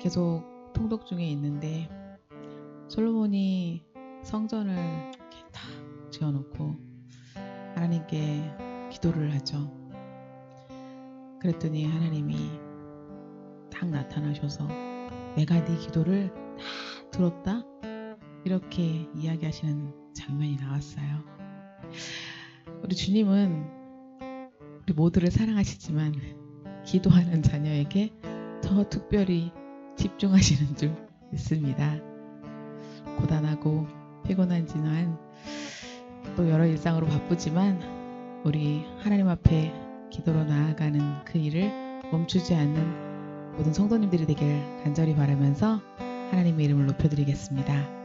계속 통독 중에 있는데 솔로몬이 성전을 이렇게 딱 지어놓고 하나님께 기도를 하죠. 그랬더니 하나님이 딱 나타나셔서 내가 네 기도를 다 들었다 이렇게 이야기하시는 장면이 나왔어요. 우리 주님은 우리 모두를 사랑하시지만 기도하는 자녀에게 더 특별히 집중하시는 줄 믿습니다. 고단하고 피곤한지만 또 여러 일상으로 바쁘지만 우리 하나님 앞에 기도로 나아가는 그 일을 멈추지 않는 모든 성도님들이 되길 간절히 바라면서 하나님의 이름을 높여드리겠습니다.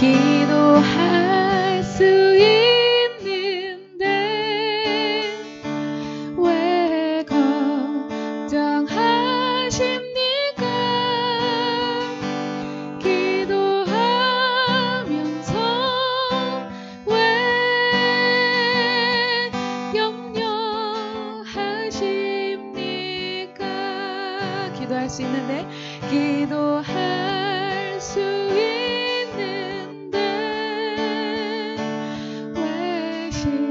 기도할 수 있는 왜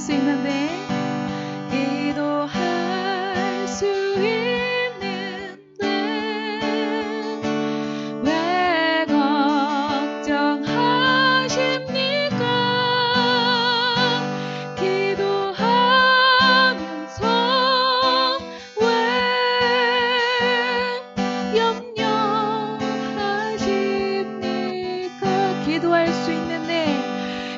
수 있는데 기도할 수 있는데 왜 걱정하십니까? 기도하면서 왜 염려하십니까? 기도할 수 있는데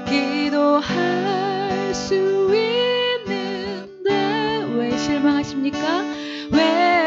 기도할 수 있는데 왜 실망하십니까? 왜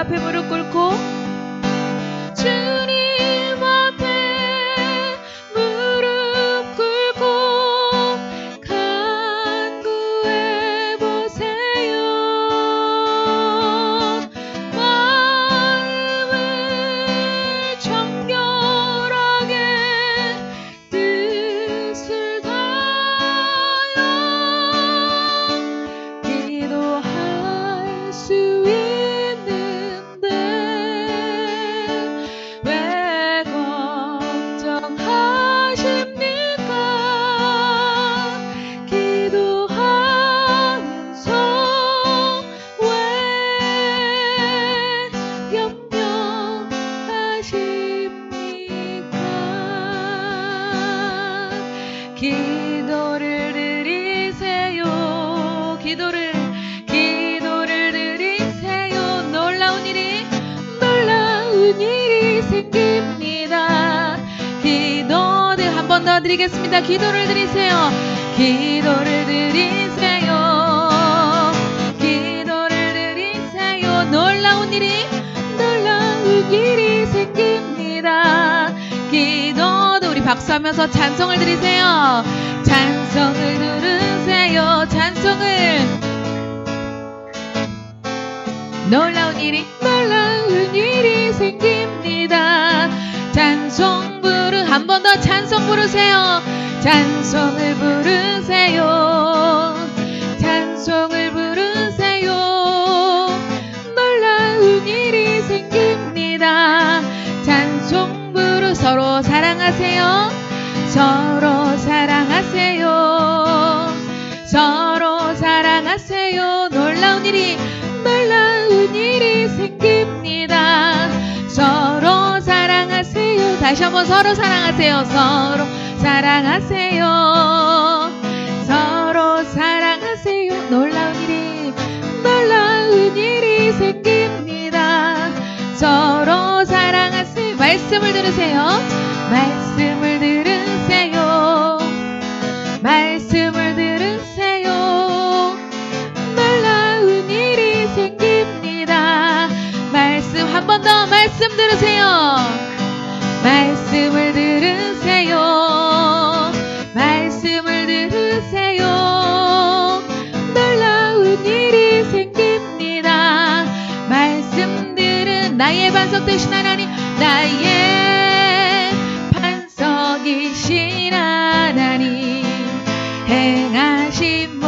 앞에 무릎 꿇고 한번 더 드리겠습니다. 기도를 드리세요. 기도를 드리세요. 기도를 드리세요. 놀라운 일이 놀라운 일이 생깁니다. 기도도 우리 박수하면서 찬송을 드리세요. 찬송을 들으세요. 찬송을. 놀라운 일이 놀라운 일이 생깁니다 찬송 부르세요. 찬송을 부르세요. 찬송을 부르세요. 놀라운 일이 생깁니다. 찬송 부르 서로 사랑하세요. 서로 사랑하세요. 서로 사랑하세요. 놀라운 일이 다시 한번 서로 사랑하세요. 서로 사랑하세요. 서로 사랑하세요. 놀라운 일이 놀라운 일이 생깁니다. 서로 사랑하세요. 말씀을 들으세요. 말 나의 반석 되신 하나님 나의 반석이신 하나님 행하신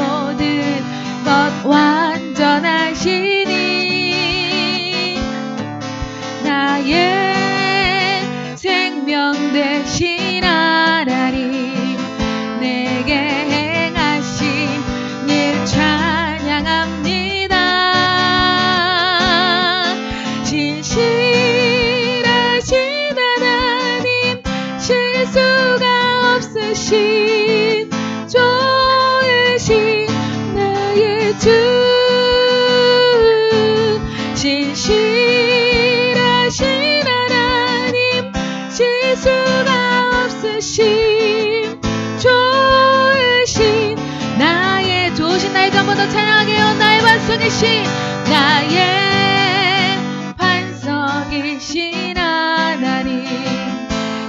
반석이신 나의 반석이신 하나님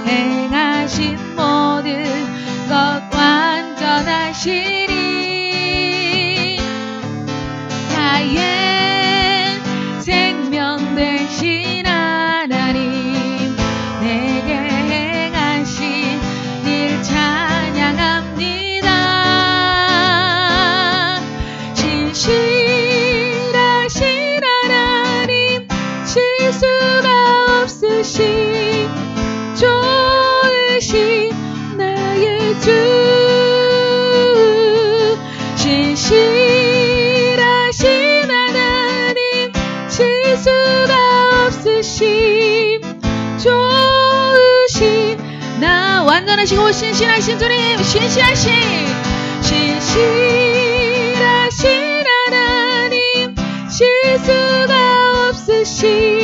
행하신 모든 것 완전하시 주 진실하신 하나님 실수가 없으신 좋으신 나 완전하시고 신실하신 주님 신실하신 신실하신 하나님 실수가 없으신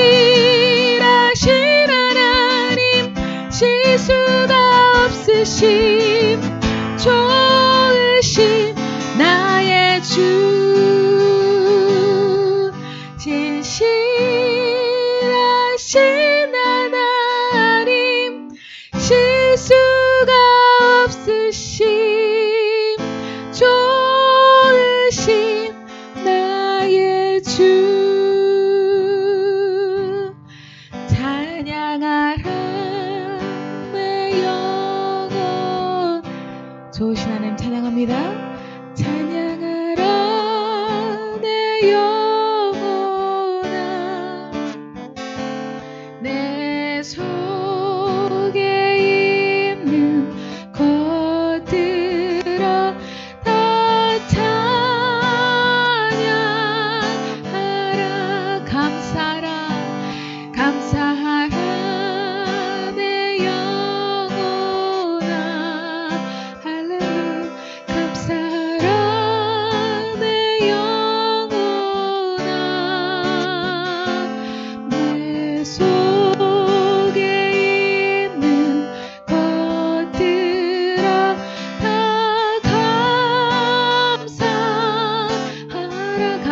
좋으신 하나님 찬양합니다.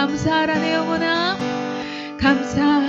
감사하라 내 영혼아 감사.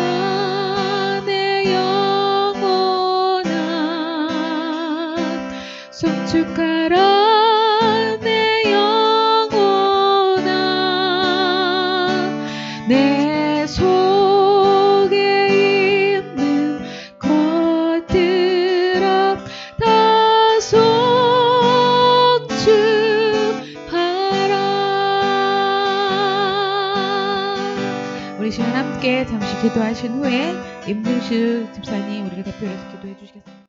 기도하신 후에 임승수 집사님 우리를 대표해서 기도해 주시겠습니다.